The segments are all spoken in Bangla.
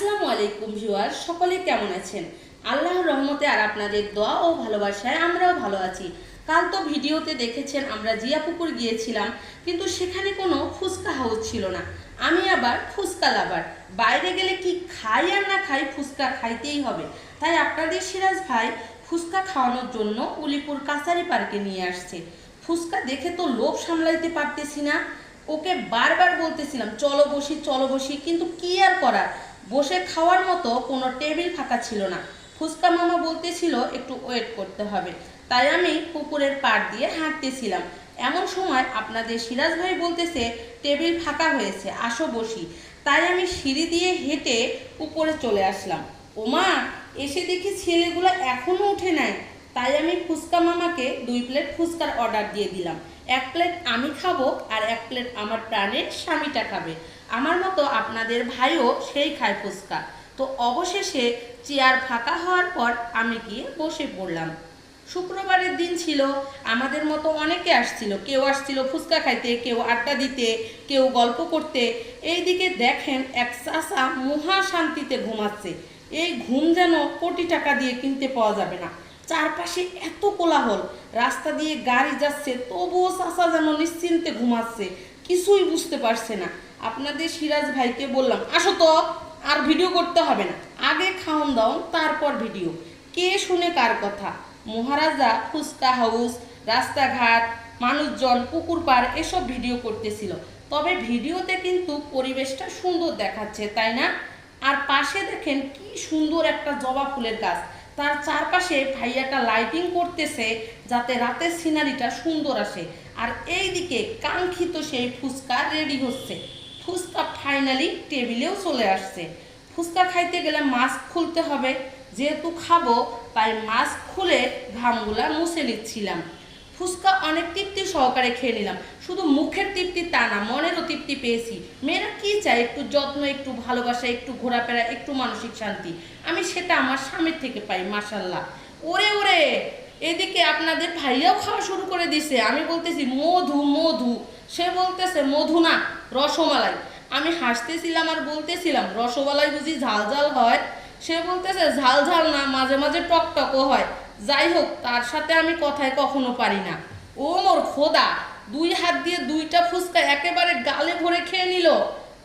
আসসালামু আলাইকুম ভিউয়ার সকলে কেমন আছেন? আল্লাহর রহমতে আর আপনাদের দোয়া ও ভালোবাসায় আমরাও ভালো আছি। কাল তো ভিডিওতে দেখেছেন আমরা জিয়াপুকুর গিয়েছিলাম, কিন্তু সেখানে কোনো ফুচকা হাউস ছিল না। আমি আবার ফুচকা লাভার বাইরে গেলে কি খাই আর না খাই ফুচকা খাইতেই হবে। তাই আপনাদের সিরাজ ভাই ফুচকা খাওয়ানোর জন্য উলিপুর কাছারি পার্কে নিয়ে আসছে। ফুচকা দেখে তো লোভ সামলাইতে পারতেছি না। ওকে বারবার বলতেছিলাম, চলো বসি চলো বসি। কিন্তু কি আর করার? বসে খাওয়ার মতো কোনো টেবিল ফাঁকা ছিল না। ফুচকা মামা বলতেছিল, একটু ওয়েট করতে হবে। তাই আমি পুকুরের পাড় দিয়ে হাঁটতেছিলাম। এমন সময় আপনাদের সিরাজ ভাই বলতেছে, টেবিল ফাঁকা হয়েছে, আসো বসি। তাই আমি সিঁড়ি দিয়ে হেঁটে উপরে চলে আসলাম। ওমা, এসে দেখি ছেলেগুলো এখনও উঠে নাই। তাই আমি ফুচকা মামাকে দুই প্লেট ফুচকার অর্ডার দিয়ে দিলাম। এক প্লেট আমি খাব আর এক প্লেট আমার প্রাণের স্বামীটা খাবে। আমার মতো আপনাদের ভাইও সেই খায় ফুচকা। তো অবশেষে চেয়ার ফাঁকা হওয়ার পর আমি গিয়ে বসে পড়লাম। শুক্রবারের দিন ছিল, আমাদের মতো অনেকে আসছিল। কেউ আসছিল ফুচকা খাইতে, কেউ আড্ডা দিতে, কেউ গল্প করতে। এই দিকে দেখেন এক চাষা মহা শান্তিতে ঘুমাচ্ছে। এই ঘুম যেন কোটি টাকা দিয়ে কিনতে পাওয়া যাবে না। চারপাশে এত কোলাহল। রাস্তা দিয়ে গাড়ি যাচ্ছে, তবুও চাষা যেন নিশ্চিন্তে ঘুমাচ্ছে, কিছুই বুঝতে পারছে না। আপনাদের সিরাজ ভাইকে বললাম, আসো তো, আর ভিডিও করতে হবে না। আগে খাওন দাও তারপর ভিডিও। কে শুনে কার কথা? মহারাজা, ফুচকা হাউস, রাস্তাঘাট, মানুষজন, পুকুর পাড়, এসব ভিডিও করতেছিল। তবে ভিডিওতে কিন্তু পরিবেশটা সুন্দর দেখাচ্ছে, তাই না? আর পাশে দেখেন কি সুন্দর একটা জবা ফুলের গাছ। তার চারপাশে ভাইয়াটা লাইটিং করতেছে যাতে রাতের সিনারিটা সুন্দর আসে। আর এই দিকে কাঙ্ক্ষিত সেই ফুচকা রেডি হচ্ছে। ফুচকা ফাইনালি টেবিলেও চলে আসছে। ফুচকা খাইতে গেলে মাস্ক খুলতে হবে। যেহেতু খাব, তাই মাস্ক খুলে ঘামগুলা মুছে নিচ্ছিলাম। ফুচকা অনেক তৃপ্তি সহকারে খেয়ে নিলাম। শুধু মুখের তৃপ্তি তা না, মনেরও তৃপ্তি পেয়েছি। মেয়েরা কি চায়? একটু যত্ন, একটু ভালোবাসা, একটু ঘোরাফেরা, একটু মানসিক শান্তি। আমি সেটা আমার স্বামীর থেকে পাই মাসাল্লাহ ওরে ওরে! এদিকে আপনাদের ভাইয়াও খাওয়া শুরু করে দিছে। আমি বলতেছি, মধু মধু। সে বলতেছে, মধু না, রসমালাই। আমি হাসতেছিলাম আর বলতেছিলাম, রসমালাই বুঝি ঝাল ঝাল হয়? সে বলতেছে, ঝাল ঝাল না, মাঝে মাঝে টকটকও হয়। যাই হোক, তার সাথে আমি কথায় কখনো পারি না। ও মোর খোদা, দুই হাত দিয়ে দুইটা ফুচকা একেবারে গালে ভরে খেয়ে নিল।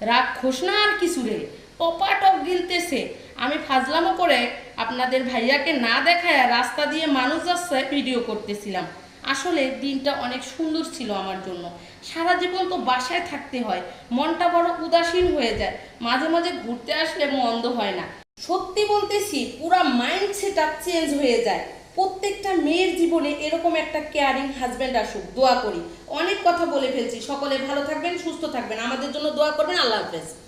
রাগ খোস না আর কিছু রে, টপাটপ গিলতেছে। আমি ফাজলামো করে আপনাদের ভাইয়াকে না দেখায় রাস্তা দিয়ে মানুষ যাচ্ছে ভিডিও করতেছিলাম। আসলে দিনটা অনেক সুন্দর ছিল আমার জন্য। সারা জীবন তো বাসায় থাকতে হয়, মনটা বড় উদাসীন হয়ে যায়। মাঝে মাঝে ঘুরতে আসলে মন্দ হয় না। সত্যি বলতেছি, পুরা মাইন্ড সেট চেঞ্জ হয়ে যায়। প্রত্যেকটা মেয়ের জীবনে এরকম একটা কেয়ারিং হাজব্যান্ড আসুক, দোয়া করি। অনেক কথা বলে ফেলছি। সকলে ভালো থাকবেন, সুস্থ থাকবেন। আমাদের জন্য দোয়া করবেন। আল্লাহ হাফেজ।